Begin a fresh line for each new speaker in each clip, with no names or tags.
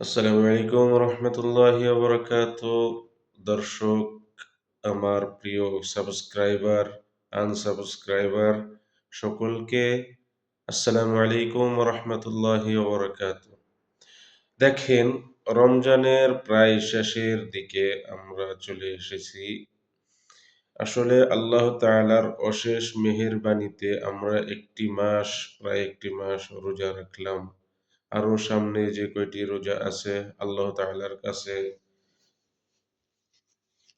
আসসালামু আলাইকুম রহমতুল্লাহি বরকাত। দর্শক, আমার প্রিয় সাবস্ক্রাইবার, আনসাবস্ক্রাইবার, সকলকে আসসালামু আলাইকুম রহমতুল্লাহি বরকাত। দেখেন, রমজানের প্রায় শেষের দিকে আমরা চলে এসেছি। আসলে আল্লাহ তাআলার অশেষ মেহেরবানিতে আমরা একটি মাস, প্রায় একটি মাস রোজা রাখলাম। আরও সামনে যে কয়টি রোজা আছে, আল্লাহ তাআলার কাছে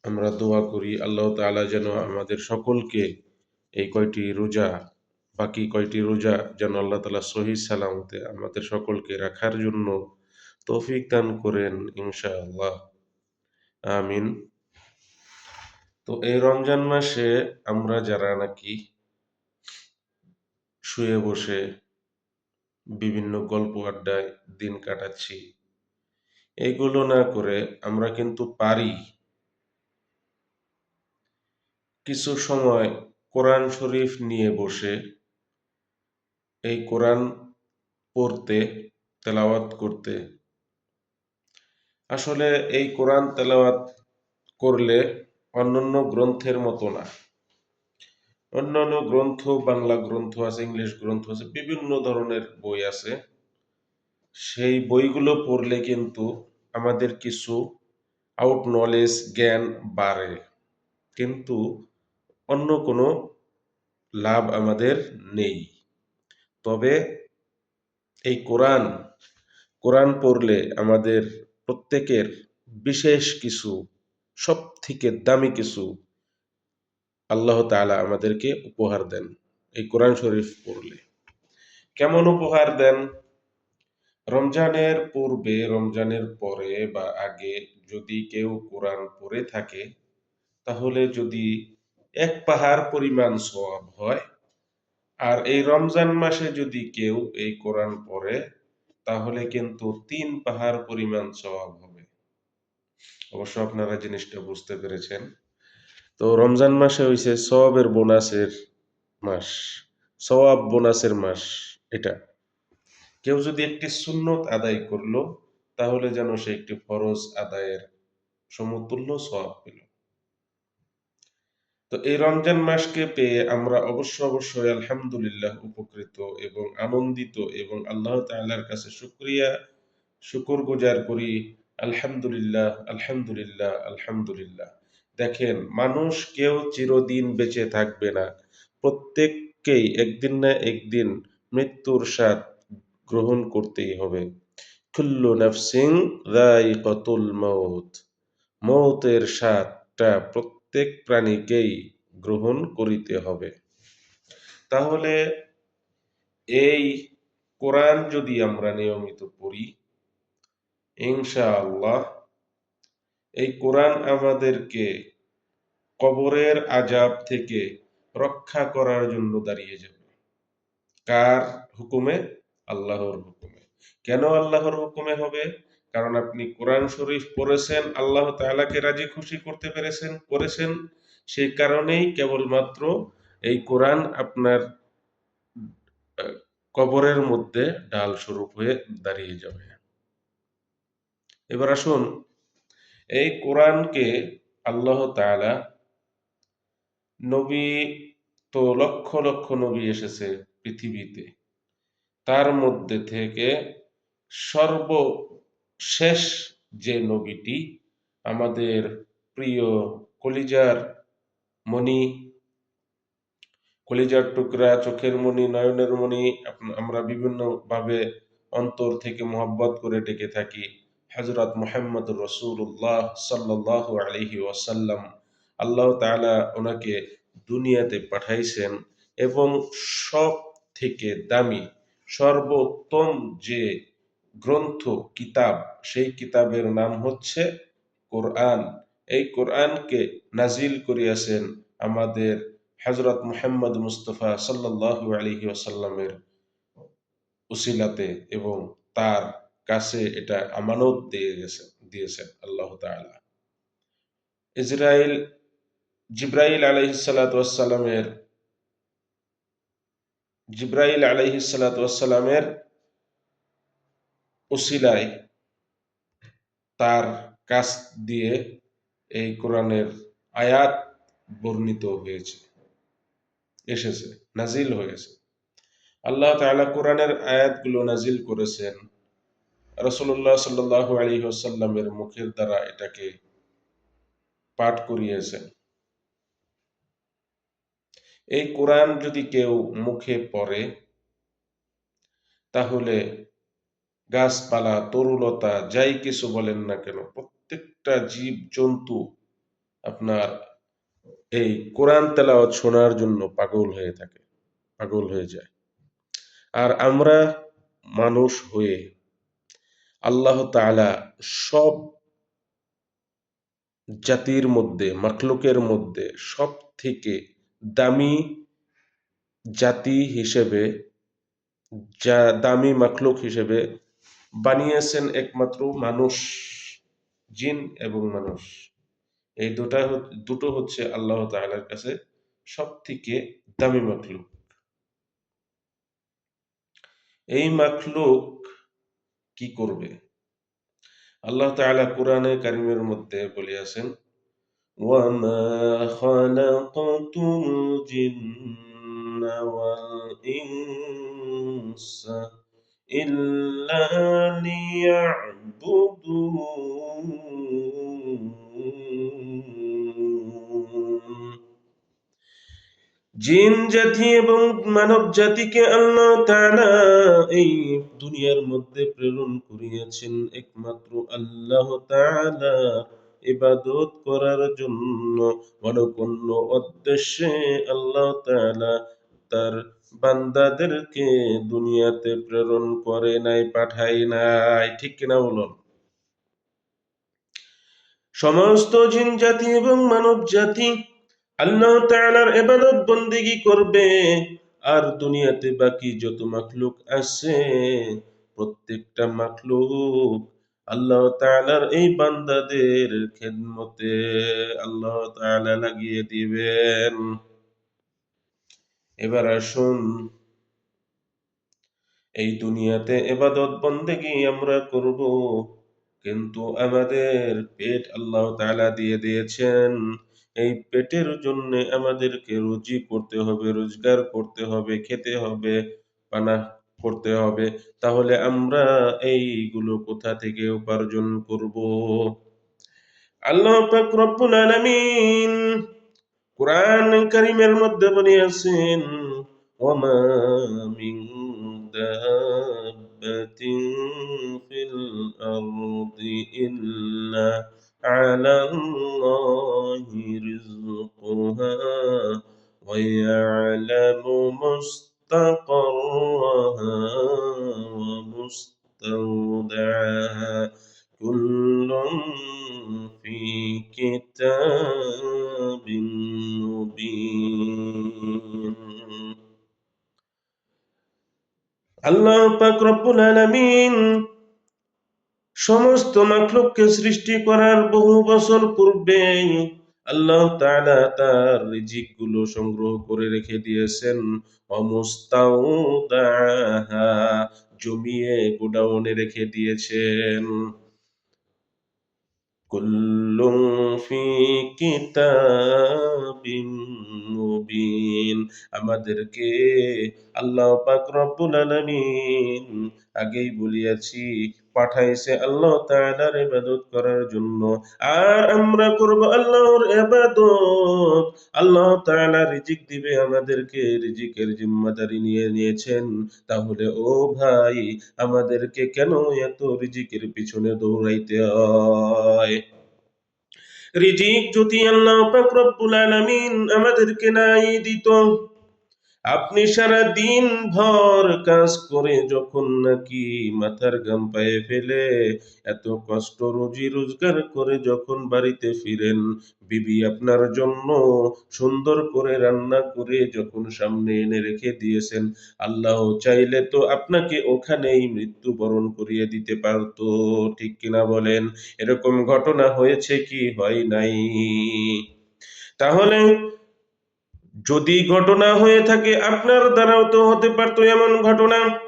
আমরা দোয়া করি, আল্লাহ তাআলা যেন আমাদের সকলকে এই কয়টি রোজা, বাকি কয়টি রোজা যেন আল্লাহ তাআলা সহি সালামতে আমাদের সকলকে রাখার জন্য তৌফিক দান করেন ইনশাআল্লাহ। আমিন। তো এই রমজান মাসে আমরা যারা নাকি শুয়ে বসে বিভিন্ন গল্প আড্ডায় দিন কাটাচ্ছি। এগুলো না করে আমরা কিন্তু পারি। কিছু সময় কোরআন শরীফ নিয়ে বসে এই কোরআন পড়তে, তেলাওয়াত করতে। আসলে এই কোরআন তেলাওয়াত করলে অন্যান্য গ্রন্থের মতো না। অন্যান্য গ্রন্থ, বাংলা গ্রন্থ আছে, ইংলিশ গ্রন্থ আছে, বিভিন্ন ধরনের বই আছে। সেই বইগুলো পড়লে কিন্তু আমাদের কিছু আউট নলেজ জ্ঞান বাড়ে। কিন্তু অন্য কোনো লাভ আমাদের নেই। তবে এই কোরআন কোরআন পড়লে আমাদের প্রত্যেকের বিশেষ কিছু সব থেকে দামি কিছু আল্লাহ তাআলা আমাদেরকে উপহার দেন এই কোরআন শরীফ পড়লে। কেমন উপহার দেন? রমজানের পূর্বে, রমজানের পরে বা আগে যদি কেউ কোরআন পড়ে থাকে, তাহলে যদি এক পাহাড় পরিমাণ সওয়াব হয় আর এই রমজান মাসে যদি কেউ এই কোরআন পড়ে, তাহলে কিন্তু তিন পাহাড় পরিমাণ সওয়াব হবে। অবশ্য আপনারা জিনিসটা বুঝতে পেরেছেন। তো রমজান মাসে হইছে সওয়াবের বোনাসের মাস, সওয়াব বোনাসের মাস এটা। কেউ যদি একটি সুন্নত আদায় করল, তাহলে যেন সে একটি ফরজ আদায়ের সমতুল্য সওয়াব পেল। তো এই রমজান মাসকে পেয়ে আমরা অবশ্য অবশ্যই আলহামদুলিল্লাহ উপকৃত এবং আনন্দিত এবং আল্লাহ তাআলার কাছে শুক্রিয়া, শুকর গুজার করি, আলহামদুলিল্লাহ আলহামদুলিল্লাহ আলহামদুলিল্লাহ। দেখেন, মানুষ কেউ চিরদিন বেঁচে থাকবে না। প্রত্যেককেই একদিন না একদিন মৃত্যুর স্বাদ গ্রহণ করতেই হবে। কুল্লু নাফসিং যায়িকাতুল মাউত মৌতের স্বাদটা প্রত্যেক প্রাণীকেই গ্রহণ করিতে হবে। তাহলে এই কোরআন যদি আমরা নিয়মিত পড়ি, ইনশাআল্লাহ এই কোরআন আমাদেরকে কবরের আজাব থেকে রক্ষা করার জন্য দাঁড়িয়ে যাবে। কার হুকুমে? আল্লাহর হুকুমে। কেন আল্লাহর হুকুমে হবে? কারণ আপনি কোরআন শরীফ পড়েছেন, আল্লাহ তাআলাকে রাজি খুশি করতে পেরেছেন, করেছেন। সেই কারণেই কেবলমাত্র এই কোরআন আপনার কবরের মধ্যে ডাল স্বরূপ হয়ে দাঁড়িয়ে যাবে। এবার আসুন এই কোরআনকে আল্লাহ তাআলা নবী তো লক্ষ লক্ষ নবী এসেছে পৃথিবীতে। তার মধ্যে থেকে সর্বশেষ যে নবীটি আমাদের প্রিয় কলিজার মণি, কলিজার টুকরা, চোখের মণি, নয়নের মণি আমরা বিভিন্ন ভাবে অন্তর থেকে মোহাব্বত করে ডেকে থাকি। হজরত মোহাম্মদ রসুল্লাহ সাল্লাহ আলহি ওয়াসাল্লাম, আল্লাহ তাআলা ওনাকে দুনিয়াতে পাঠাইছেন এবং সব থেকে দামি, সর্বোত্তম যে গ্রন্থ, কিতাব, সেই কিতাবের নাম হচ্ছে কোরআন। এই কোরআনকে নাজিল করিয়াছেন আমাদের হজরত মুহাম্মদ মুস্তফা সাল্লাল্লাহু আলাইহি ওয়াসাল্লামের উসিলাতে এবং তার কাছে এটা আমানত দিয়ে গেছেন দিয়েছেন আল্লাহ তাআলা। ইসরাইল, জিব্রাইল আলাইহিস সালাতু জিব্রাইল ওয়াসসালামের উসিলায় তার কাছ দিয়ে এই কোরআনের আয়াত বর্ণিত হয়েছে, এসেছে, নাজিল হয়েছে। আল্লাহ তাআলা কোরআনের আয়াতগুলো নাজিল করেছেন রসুল্লাহ সাল্লাহ আলী আসাল্লামের মুখের দ্বারা এটাকে পাঠ করিয়েছেন। এই কোরআন যদি কেউ মুখে পড়ে, তাহলে গাছপালা, তরুলতা, যাই কিছু বলেন না কেন, প্রত্যেকটা জীব জন্তু আপনার এই কোরআন তেলাওয়াত শোনার জন্য পাগল হয়ে থাকে, পাগল হয়ে যায়। আর আমরা মানুষ হয়ে আল্লাহ তাআলা সব জাতির মধ্যে, মাখলুকের মধ্যে সব থেকে দামি জাতি হিসেবে, যা দামি মাখলুক হিসেবে বানিয়েছেন একমাত্র মানুষ, জিন এবং মানুষ। এই দুটা দুটো হচ্ছে আল্লাহ তাআলার কাছে সব থেকে দামি মাখলুক। এই মাখলুক কি করবে আল্লাহ তাআলা কোরআনে কারিমের মধ্যে বলিয়াছেন وما خلقت الجن والإنس إلا ليعبدون জিন জাতি এবং মানব জাতিকে আল্লাহ তাআলা এই দুনিয়ার মধ্যে প্রেরণ করিয়াছেন। একমাত্র আল্লাহ তাআলা ইবাদত করার জন্য কোনো উদ্দেশ্যে আল্লাহ তাআলা তার বান্দাদেরকে দুনিয়াতে প্রেরণ করে নাই, পাঠায় নাই। ঠিক কিনা বলুন? সমস্ত জিন জাতি এবং মানব জাতি আল্লাহ তাআলার ইবাদত বন্দেগি করবে। আর দুনিয়াতে বাকি যত মাখলুক আছে, প্রত্যেকটা মাখলুক আল্লাহ তাআলার এই বান্দাদের খেদমতে আল্লাহ তাআলা লাগিয়ে দিবেন। এবার আসুন, এই দুনিয়াতে এবাদত বন্দেগি আমরা করব। কিন্তু আমাদের পেট আল্লাহ তাআলা দিয়ে দিয়েছেন। এই পেটের জন্য আমাদেরকে রুজি করতে হবে, রোজগার করতে হবে, খেতে হবে পানা করতে হবে। তাহলে আমরা এইগুলো কোথা থেকে উপার্জন করব? আল্লাহ পাক রব্বুল আলামিন কোরআন কারীমের মধ্যে বলিয়াছেন ওমা মিন দাব্বাতিন ফিল আরদি ইল্লা على الله رزقها ويعلم مستقرها ومستودعها. كل في كتاب مبين. الله أكبر رب العالمين. সমস্ত মাখলুককে সৃষ্টি করার বহু বছর পূর্বে আল্লাহ তাআলা তার রিজিকগুলো সংগ্রহ করে রেখে দিয়েছেন। অমুস্তাউদাহা, জমিয়ে গোডাউনে রেখে দিয়েছেন। কুল্লুম ফি কিতাবিম মুবিন, আমাদেরকে আল্লাহ পাক রব্বুল আলামিন আগেই বলিয়াছি, পাঠাইছে আল্লাহ তাআলার ইবাদত করার জন্য। আর আমরা করব আল্লাহর ইবাদত। আল্লাহ তাআলা রিজিক দিবে আমাদেরকে, রিজিকের জিম্মাদারি নিয়ে নিয়েছেন। তাহলে ও ভাই, আমাদেরকে কেন এত রিজিকের পিছনে দৌড়াইতে হয়? রিজিক যদি আল্লাহ পাক রব্বুল আলামিন আমাদেরকে নাই দিত আপনি সারা দিন ভর কাজ করে যখন নাকি মাথার গাম পায়ে ফেলে, এত কষ্ট রুজি রোজগার করে যখন বাড়িতে ফিরেন, বিবি আপনার জন্য সুন্দর করে রান্না করে যখন সামনে এনে রেখে দিয়েছেন, আল্লাহ চাইলে তো আপনাকে ওখানেই মৃত্যুবরণ করিয়ে দিতে পারতো। ঠিক কিনা বলেন? এরকম ঘটনা হয়েছে কি? হয় নাই। তাহলে যদি ঘটনা হয়ে থাকে, আপনার দ্বারাও তো হতে পারতো এমন ঘটনা।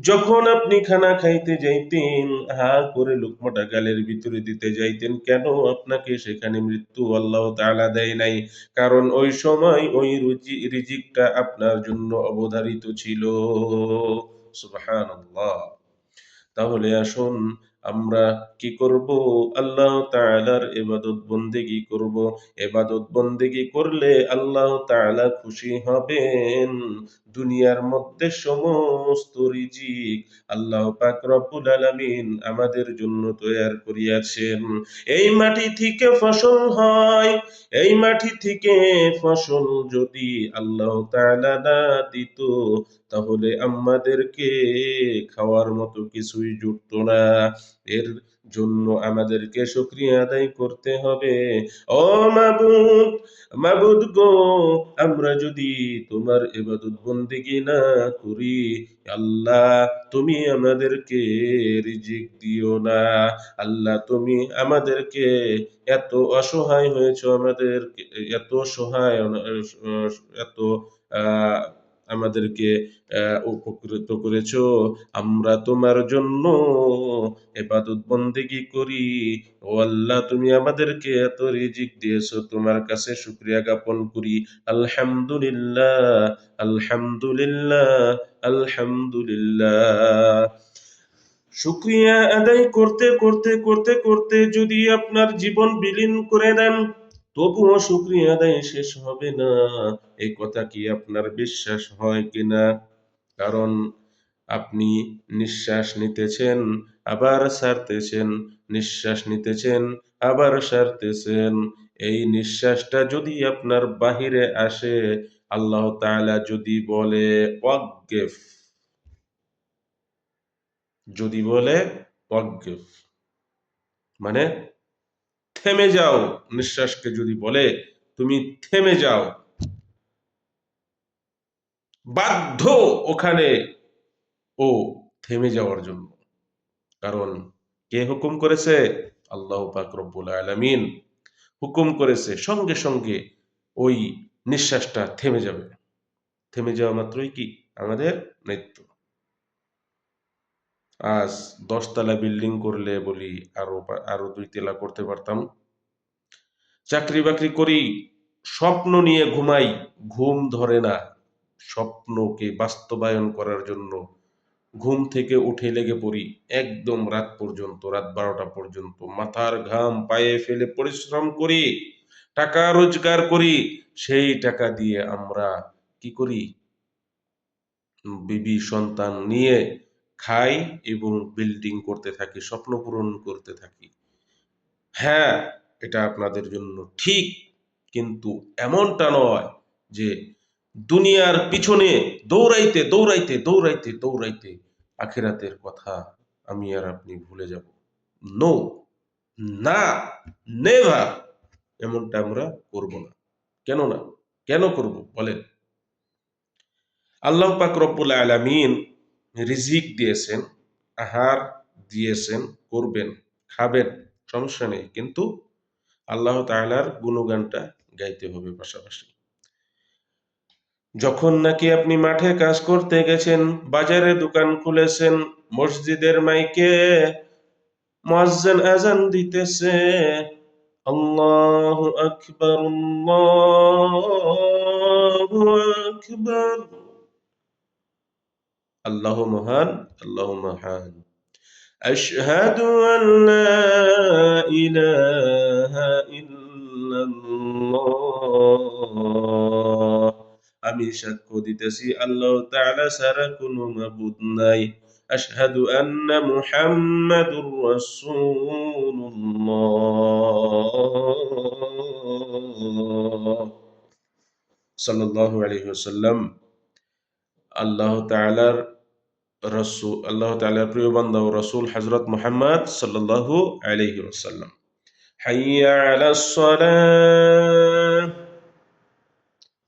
যখন আপনি খানা খাইতে যাইতেন, হা করে লুকমাটা গালের ভিতরে দিতে যাইতেন, কেন আপনাকে সেখানে মৃত্যু আল্লাহ তাআলা দেয় নাই? কারণ ওই সময় ওই রুচি রিজিকটা আপনার জন্য অবধারিত ছিল। সুবহানাল্লাহ। তাহলে আসুন আমরা কি করব? আল্লাহ তাআলার ইবাদত বন্দেগি করব। ইবাদত বন্দেগি করলে আল্লাহ তাআলা খুশি হবেন। দুনিয়ার মধ্যে সমস্ত রিজিক আল্লাহ পাক রব্বুল আলামিন আমাদের জন্য তৈয়ার করিয়াছেন। এই মাটি থেকে ফসল হয়, এই মাটি থেকে ফসল যদি আল্লাহ তাআলা না দিত, তাহলে আমাদেরকে খাওয়ার মতো কিছুই জুটতো না। এর জন্য আমাদেরকে শুকরিয়া আদায় করতে হবে। ও মাবুদ মাবুদ গো, আমরা যদি তোমার ইবাদত বন্দিগি না করি আল্লাহ, তুমি আমাদেরকে রিজিক দিও না। আল্লাহ, তুমি আমাদেরকে এত অসহায় হয়েছ আমাদের এত সহায় এত, আহ আমাদেরকে উপকৃত করেছ। আমরা তোমার জন্য এবাদত বন্দেগি করি। ও আল্লাহ, তুমি আমাদেরকে এত রিজিক দিয়েছ। তোমার কাছে শুক্রিয়া জ্ঞাপন করি। আলহামদুলিল্লাহ আলহামদুলিল্লাহ আলহামদুলিল্লাহ। শুক্রিয়া আদায় করতে করতে করতে করতে যদি আপনার জীবন বিলীন করে দেন তবুও শুক্রিয়া আদায় শেষ হবে না। এই কথা কি আপনার বিশ্বাস হয় কিনা? কারণ আপনি নিঃশ্বাস নিতেছেন, আবার সারতেছেন, নিঃশ্বাস নিতেছেন, আবার সারতেছেন। এই নিঃশ্বাসটা যদি আপনার বাহিরে আসে, আল্লাহ তাআলা যদি বলে ওয়াকগেফ যদি বলে ওয়াকগেফ মানে থেমে যাও, নিঃশ্বাসকে যদি বলে, তুমি থেমে যাও। বাধ্য ওখানে ও থেমে যাওয়ার জন্য। কারণ কে হুকুম করেছে? আল্লাহ পাক রব্বুল আলামিন হুকুম করেছে, সঙ্গে সঙ্গে ওই নিঃশ্বাসটা থেমে যাবে। থেমে যাওয়া মাত্রই কি? আমাদের মৃত্যু। আজ দশতলা বিল্ডিং করলে বলি আরও আরও দুই তেলা করতে পারতাম। চাকরি বাকরি করি, স্বপ্ন নিয়ে ঘুমাই, ঘুম ধরে না। স্বপ্নকে বাস্তবায়ন করার জন্য ঘুম থেকে উঠে লেগে পড়ি একদম রাত পর্যন্ত, রাত বারোটা পর্যন্ত। মাথার ঘাম পায়ে ফেলে পরিশ্রম করি, টাকা রোজগার করি, সেই টাকা দিয়ে আমরা কি করি? বিবি সন্তান নিয়ে খাই এবং বিল্ডিং করতে থাকি, স্বপ্ন পূরণ করতে থাকি। হ্যাঁ এটা আপনাদের জন্য ঠিক, কিন্তু এমনটা নয় যে দুনিয়ার পিছনে দৌড়াইতে দৌড়াইতে দৌড়াইতে দৌড়াইতে আখেরাতের কথা আমি আর আপনি ভুলে যাব। নো না নেভার এমনটা আমরা করব না। কেন না? কেন করব? বলেন। আল্লাহ পাক রব্বুল আলামিন রিজিক দিয়েছেন, আহার দিয়েছেন, করবেন, খাবেন, সমস্যা নেই। কিন্তু আল্লাহ তাআলার গুণগানটা গাইতে হবে পাশাপাশি। যখন নাকি আপনি মাঠে কাজ করতে গেছেন, বাজারে দোকান খুলেছেন, মসজিদের মাইকে মুয়াজ্জিন আজান দিতেছে, আল্লাহু আকবার আল্লাহু আকবার। আল্লাহ মহান আল্লাহ মহান أشهد أن لا إله إلا الله আমি সাক্ষ্য দিতেছি আল্লাহ তাআলা ছাড়া কোনো মাবুদ নাই আশহাদু আন্না মুহাম্মাদুর রাসূলুল্লাহ সাল্লাল্লাহু আলাইহি ওয়াসাল্লাম আল্লাহ তাআলার রসুল আল্লাহ তাআলার প্রিয় বান্দা ও রসুল হযরত মুহাম্মদ সাল্লাল্লাহু আলাইহি ওয়াসাল্লাম হাইয়া আলাস সালাহ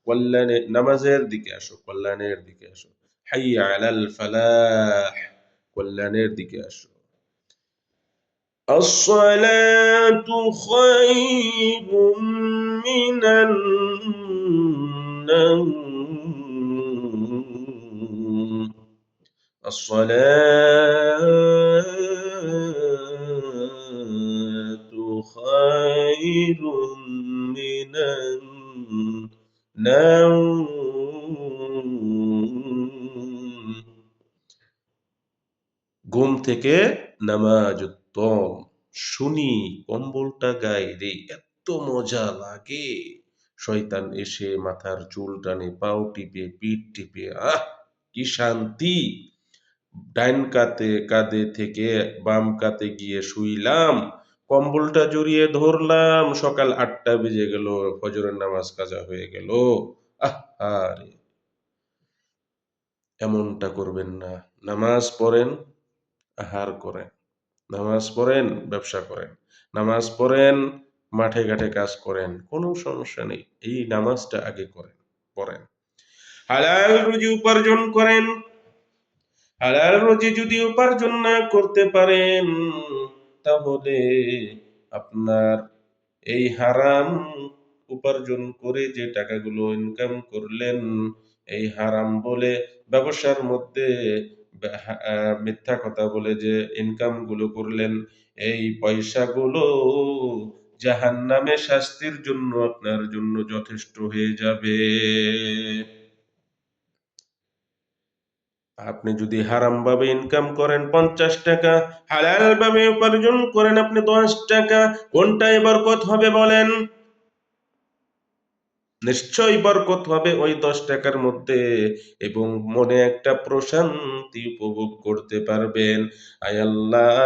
কল্যাণে নামাজের দিকে আসো কল্যাণের দিকে আসো হাইয়া আলাল ফালাহ কল্যাণের দিকে আসো الصلاة خير من النوم الصلاة خير من النوم ঘুম থেকে নামাজ উত্তম শুনি কম্বলটা গায়ে রে এত মজা লাগে শয়তান এসে মাথার চুল টানে পাও টিপে পিঠ টিপে আহ কি শান্তি ডাইন কাতে, কাঁধে থেকে বাম কাতে গিয়ে শুইলাম, কম্বলটা জড়িয়ে ধরলাম, সকাল আটটা বেজে গেল, ফজরের নামাজ কাজা হয়ে গেল। আহ, আরে। এমনটা করবেন না। নামাজ পড়েন, আহার করেন। নামাজ পড়েন, ব্যবসা করেন। নামাজ পড়েন, মাঠে ঘাটে কাজ করেন, কোনো সমস্যা নেই। এই নামাজটা আগে করেন, পড়েন। হালাল রুজি উপার্জন করেন হালাল রুজি যদি উপার্জন না করতে পারেন, তাহলে আপনার এই হারাম উপার্জন করে যে টাকাগুলো ইনকাম করলেন, এই হারাম বলে ব্যবসার মধ্যে মিথ্যা কথা বলে যে ইনকামগুলো করলেন, এই পয়সাগুলো জাহান্নামে শাস্তির জন্য আপনার জন্য যথেষ্ট হয়ে যাবে। আপনি যদি হারামভাবে ইনকাম করেন পঞ্চাশ টাকা হালাল ভাবে উপার্জন করেন আপনি দশ টাকা কোনটা এবার কত হবে বলেন? নিশ্চয়ই বরকত হবে ওই দশ টাকার মধ্যে এবং মনে একটা প্রশান্তি উপভোগ করতে পারবেন। আল্লাহ,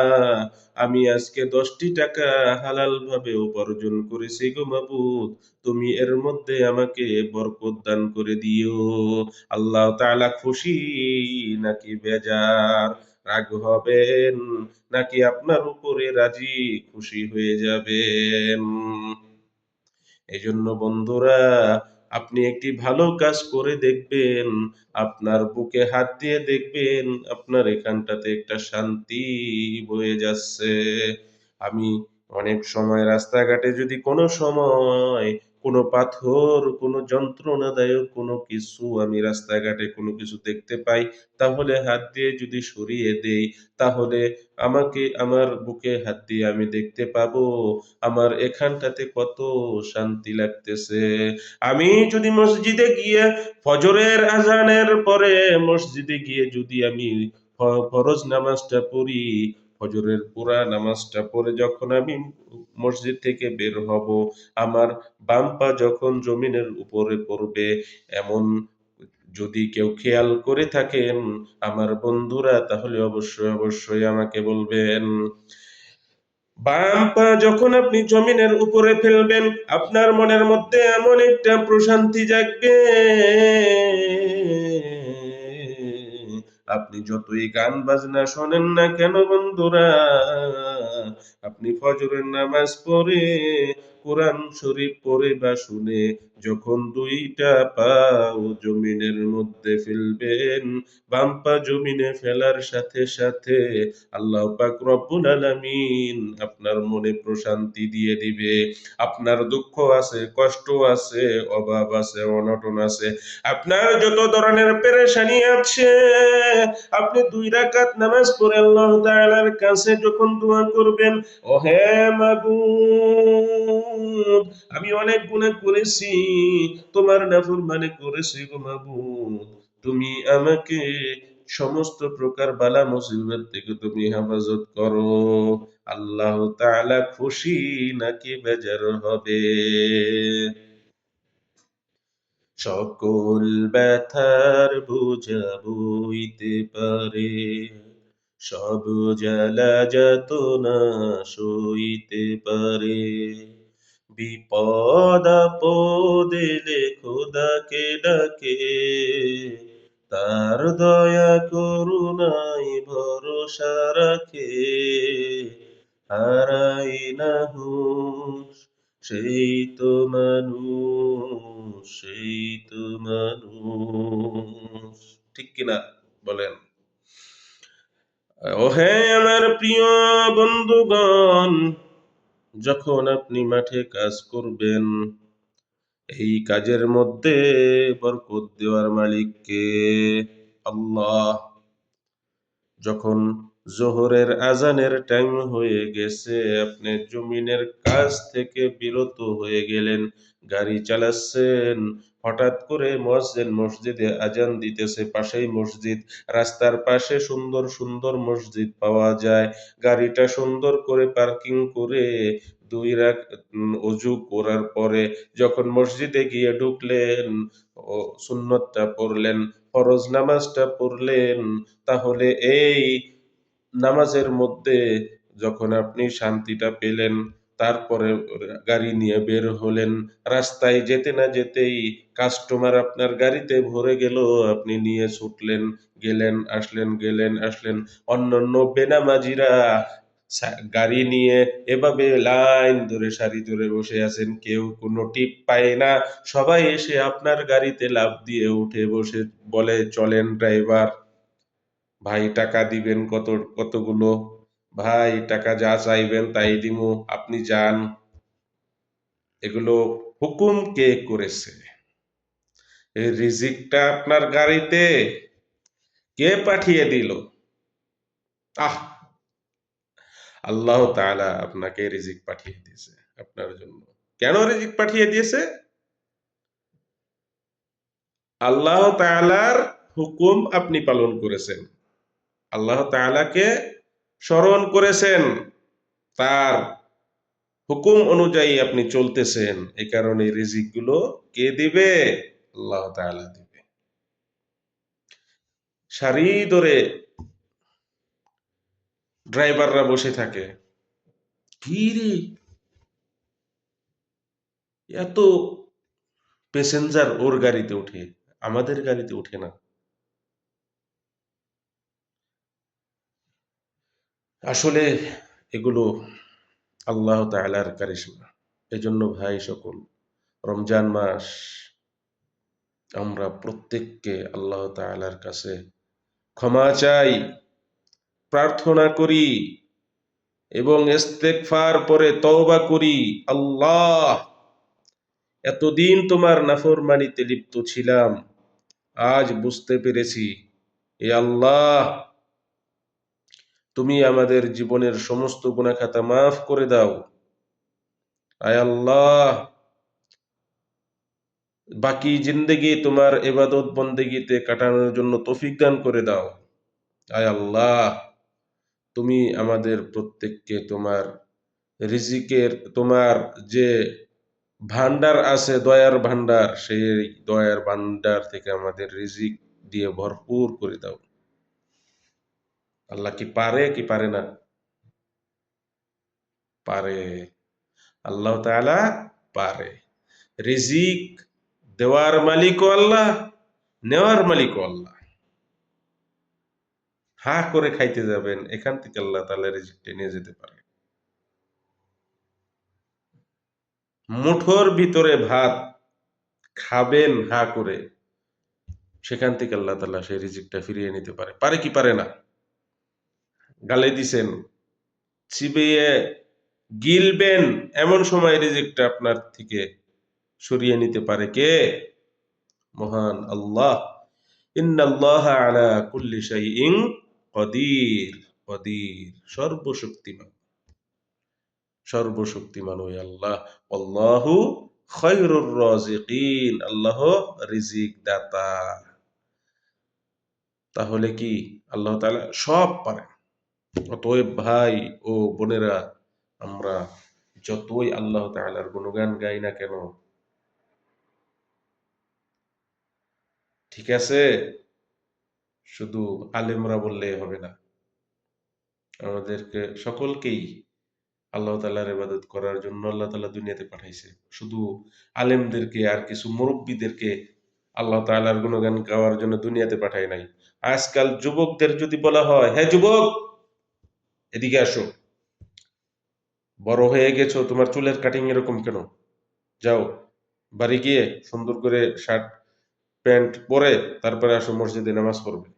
আমি আজকে দশটি টাকা হালাল ভাবে উপার্জন করেছি গো মাবুদ। তুমি এর মধ্যে আমাকে বরকত দান করে দিও। আল্লাহ তাআলা খুশি নাকি বেজার? রাগ হবেন নাকি আপনার উপরে রাজি খুশি হয়ে যাবেন? এজন্য বন্ধুরা, আপনি একটি ভালো কাজ করে দেখবেন, আপনার বুকে হাত দিয়ে দেখবেন, আপনার এখানটাতে একটা শান্তি বয়ে যাচ্ছে। আমি অনেক সময় রাস্তাঘাটে যদি কোনো সময় কোনো পাথর, কোনো যন্ত্রণাদায়ক কোনো কিছু আমি রাস্তাঘাটে কোনো কিছু দেখতে পাই, তাহলে হাত দিয়ে যদি সরিয়ে দেই, তাহলে আমাকে, আমার বুকে হাত দিয়ে আমি দেখতে পাবো, আমার এখানটাতে কত শান্তি লাগতেছে। আমি যদি মসজিদে গিয়ে ফজরের আজানের পরে মসজিদে গিয়ে যদি আমি ফরজ নামাজটা পড়ি ফজরের পুরা নামাজটা পড়ে যখন আমি মসজিদ থেকে বের হব, আমার বাম পা যখন জমিনের উপরে পড়বে, এমন যদি কেউ খেয়াল করে থাকেন, আমার বন্ধুরা তাহলে অবশ্যই অবশ্যই আমাকে বলবেন, বাম পা যখন আপনি জমিনের উপরে ফেলবেন, আপনার মনের মধ্যে এমন একটা প্রশান্তি জাগবে। আপনি যতই গান বাজনা শোনেন না কেন বন্ধুরা, আপনি ফজরের নামাজ পড়ে, কোরআন শরীফ পড়ে বা শুনে যখন দুইটা পাও জমিনের মধ্যে ফেলবেন, বাম পা জমিনে ফেলার সাথে সাথে আল্লাহ পাক রব্বুল আলামিন আপনার মনে প্রশান্তি দিয়ে দিবে। আপনার দুঃখ আছে, কষ্ট আছে, অভাব আছে, অনটন আছে। আপনার যত ধরনের পেরেশানি আছে, আপনি দুই রাকাত নামাজ পড়ে আল্লাহ তাআলার কাছে যখন দোয়া করবেন ও হে মাবুদ, আমি অনেক গুনাহ করেছি তোমার নাফরমানি করেছি গো মাবুদ। তুমি আমাকে সমস্ত প্রকার বালা মুসিবত থেকে তুমি হেফাজত করো। আল্লাহ তাআলা খুশি নাকি বেজার হবে? সকল ব্যথার বোঝা বইতে পারে। সব জ্বালা যাতনা সইতে পারে। বিপদ আপদেলে খোদাকে ডাকে, তার দয়া করুণাই ভরসা রাখে। হারাই না হুঁশ, সেই তো মানুষ, সেই তো মানুষ। ঠিক কিনা বলেন? ওহে আমার প্রিয় বন্ধুগণ যখন আপনি মাঠে কাজ করবেন এই কাজের মধ্যে বরকত দেওয়ার মালিককে আল্লাহ যখন জোহরের আজানের টাইম হয়ে গেছে। আপনি জমিনের কাজ থেকে বিরত হয়ে গেলেন গাড়ি চালাচ্ছেন। হঠাৎ করে মসজিদ মসজিদে আজান দিতেছে পাশেই মসজিদ। রাস্তার পাশে সুন্দর সুন্দর মসজিদ পাওয়া যায়। গাড়িটা সুন্দর করে পার্কিং করে দুই উম, অজু করার পরে যখন মসজিদে গিয়ে ঢুকলেন ও সুন্নতটা পড়লেন ফরজ নামাজটা পড়লেন তাহলে এই নামাজের মধ্যে যখন আপনি শান্তিটা পেলেন, তারপরে গাড়ি নিয়ে বের হলেন, রাস্তায় যেতে না যেতেই কাস্টমার আপনার গাড়িতে ভরে গেল, আপনি নিয়ে ছুটলেন, গেলেন, আসলেন গেলেন, আসলেন। অন্যান্য বেনামাজিরা গাড়ি নিয়ে এভাবে লাইন ধরে, সারি ধরে বসে আছেন, কেউ কোনো টিপ পায় না। সবাই এসে আপনার গাড়িতে লাফ দিয়ে উঠে বসে, বলে, চলেন ড্রাইভার ভাই, টাকা দিবেন কত, কতগুলো? ভাই, টাকা যা চাইবেন তাই দিমু, আপনি যান। এগুলো হুকুম কে করেছে? এই রিজিকটা আপনার গাড়িতে কে পাঠিয়ে দিল? আহ! আল্লাহ তাআলা আপনাকে রিজিক পাঠিয়ে দিয়েছে আপনার জন্য। কেন রিজিক পাঠিয়ে দিয়েছে? আল্লাহ তাআলার হুকুম আপনি পালন করেছেন। আল্লাহ তাআলাকে স্মরণ করেছেন। তার হুকুম অনুযায়ী আপনি চলতেছেন। এই কারণে রিজিকগুলো কে দিবে? আল্লাহ তাআলা দিবে। সারি ধরে ড্রাইভাররা বসে থাকে। কি রে? এত প্যাসেঞ্জার ওর গাড়িতে উঠে আমাদের গাড়িতে উঠে না। আসলে এগুলো আল্লাহ তাআলার কারিশমা। এজন্য ভাই সকল, রমজান মাস আমরা প্রত্যেককে আল্লাহ তাআলার কাছে ক্ষমা চাই, প্রার্থনা করি এবং ইস্তেগফার পরে তওবা করি। আল্লাহ, এতদিন তোমার নাফরমানিতে লিপ্ত ছিলাম, আজ বুঝতে পেরেছি। এ আল্লাহ তুমি আমাদের জীবনের সমস্ত গুনাখাতা মাফ করে দাও। আয় আল্লাহ। বাকি জিন্দেগি তোমার এবাদত বন্দেগিতে কাটানোর জন্য তৌফিক দান করে দাও। আয় আল্লাহ। তুমি আমাদের প্রত্যেককে তোমার রিজিকের, তোমার যে ভান্ডার আছে, দয়ার ভান্ডার সেই দয়ার ভান্ডার থেকে আমাদের রিজিক দিয়ে ভরপুর করে দাও। আল্লাহ কি পারে কি পারে না? পারে। আল্লাহ তাআলা পারে। রিজিক দেওয়ার মালিকও আল্লাহ, নেওয়ার মালিকও আল্লাহ। হা করে খাইতে যাবেন, এখান থেকে আল্লাহ তাআলা রিজিকটা নিয়ে যেতে পারে। মুঠোর ভিতরে ভাত খাবেন হা করে, সেখান থেকে আল্লাহ তালা সেই রিজিকটা ফিরিয়ে নিতে পারে। পারে কি পারে না? গালে দিছেন। চিবিয়ে গিলবেন এমন সময় রিজিকটা আপনার থেকে সরিয়ে নিতে পারে কে? মহান আল্লাহ। ইন্নাল্লাহ আলা কুল্লি শাইইন কদির কদির। সর্বশক্তিমান। সর্বশক্তিমান ওই আল্লাহ। আল্লাহু খৈরুর রাজিকিন। আল্লাহ রিজিক দাতা তাহলে কি আল্লাহ তাআলা সব পারে অতএব ভাই ও বোনেরা, আমরা যতই আল্লাহ তাআলার গুণগান গাই না কেন, ঠিক আছে? শুধু আলেমরা বললেই হবে না। আমাদেরকে সকলকেই আল্লাহ তাআলার ইবাদত করার জন্য আল্লাহ তাআলা দুনিয়াতে পাঠাইছে। শুধু আলেমদেরকে আর কিছু মুরব্বীদেরকে আল্লাহ তাআলার গুণগান গাওয়ার জন্য দুনিয়াতে পাঠায় নাই। আজকাল যুবকদের যদি বলা হয় হ্যাঁ যুবক এদিকে আসো। বড় হয়ে গেছো, তোমার চুলের কাটিং এরকম কেন? যাও, বাড়ি গিয়ে সুন্দর করে শার্ট প্যান্ট পরে তারপরে আসো মসজিদে নামাজ পড়বে।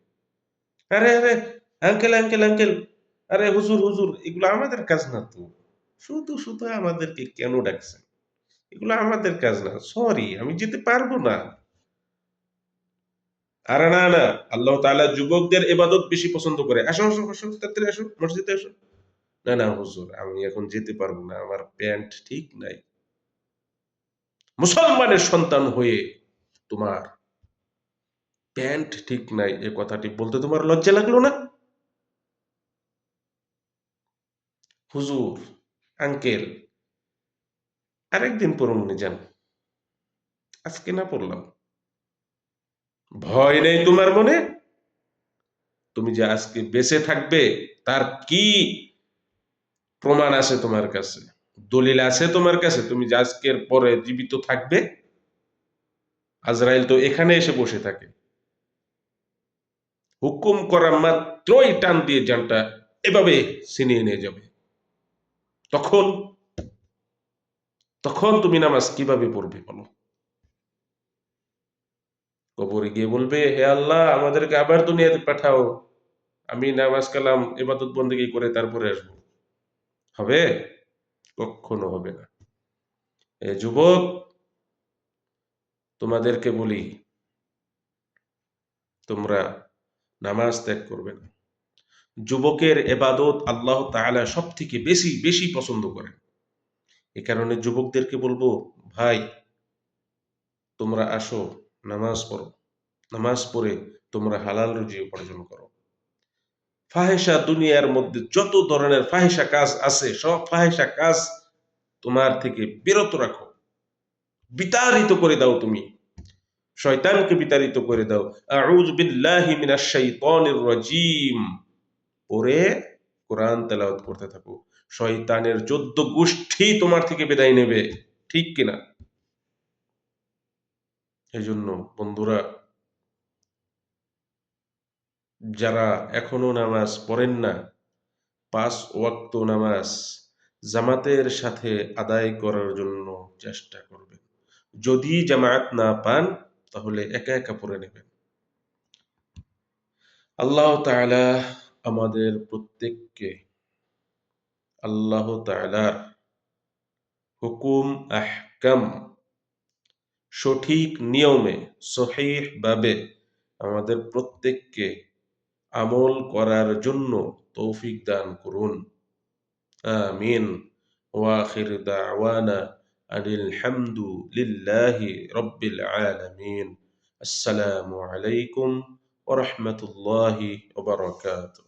আরে আরে আঙ্কেল আঙ্কেল আঙ্কেল আরে হুজুর হুজুর, এগুলো আমাদের কাজ না তো। শুধু শুধু আমাদেরকে কেন ডাকছেন? এগুলো আমাদের কাজ না সরি আমি যেতে পারব না। আরে না না, আল্লাহ তাআলা যুবকদের ইবাদত বেশি পছন্দ করে। আসো আসো আসো, তাড়াতাড়ি আসো, মসজিদে আসো। না না, হুজুর, আমি এখন যেতে পারব না, আমার প্যান্ট ঠিক নাই। মুসলমানের সন্তান হয়ে তোমার প্যান্ট ঠিক নাই, এ কথাটি বলতে তোমার লজ্জা লাগল না? হুজুর, আঙ্কেল, আরেকদিন পড়ুন যান। আজকে না পড়লাম। ভয় নেই তোমার মনে? তুমি যে আজকে বেঁচে থাকবে, তার কি প্রমাণ আছে তোমার কাছে? দলিল আছে তোমার কাছে? তুমি যে আজকের পরে জীবিত থাকবে? আজরাইল তো এখানে এসে বসে থাকে। হুকুম করা মাত্রই টান দিয়ে যানটা এভাবে ছিনিয়ে নিয়ে যাবে। তখন তখন তুমি নামাজ কীভাবে পড়বে বলো? কবরে গিয়ে বলবে, হে আল্লাহ, আমাদেরকে আবার দুনিয়াতে পাঠাও। আমি নামাজ কালাম এবাদত বন্দেগী করে তারপরে আসব। হবে? কখনো হবে না। এ যুবক, তোমাদেরকে বলি, তোমরা নামাজ ত্যাগ করবে না। যুবকের এবাদত আল্লাহ তাআলা সব থেকে বেশি বেশি পছন্দ করে এ কারণে যুবকদেরকে বলব, ভাই, তোমরা আসো নামাজ পড়ো। নামাজ পড়ে তোমরা হালাল রুজি উপার্জন করো। ফাহেসা দুনিয়ার মধ্যে যত ধরনের ফাহেসা কাজ আছে, সব ফাহেসা কাজ তোমার থেকে বিরত রাখো। বিতাড়িত করে দাও তুমি। শয়তানকে বিতাড়িত করে দাও। আউযু বিল্লাহি মিনাশ শাইতানির রাজিম। পরে কোরআন তেলাওয়াত করতে থাকো। শয়তানের চোদ্দ গোষ্ঠী তোমার থেকে বিদায় নেবে। ঠিক কিনা? এই জন্য বন্ধুরা, যারা এখনও নামাজ পড়েন না, পাঁচ ওয়াক্ত নামাজ জামাতের সাথে আদায় করার জন্য চেষ্টা করবেন। যদি জামায়াত না পান, তাহলে একা একা পড়ে নেবেন। আল্লাহ তাআলা আমাদের প্রত্যেককে আল্লাহ তাআলার হুকুম, আহকাম সঠিক নিয়মে, সহিহভাবে আমাদের প্রত্যেককে আমল করার জন্য তৌফিক দান করুন। আমিন। ওয়াখির দাওয়ানা আনিল হামদু লিল্লাহি রব্বিল আলামিন। আসসালামু আলাইকুম ওয়া রাহমাতুল্লাহি ওয়া বারাকাতুহু।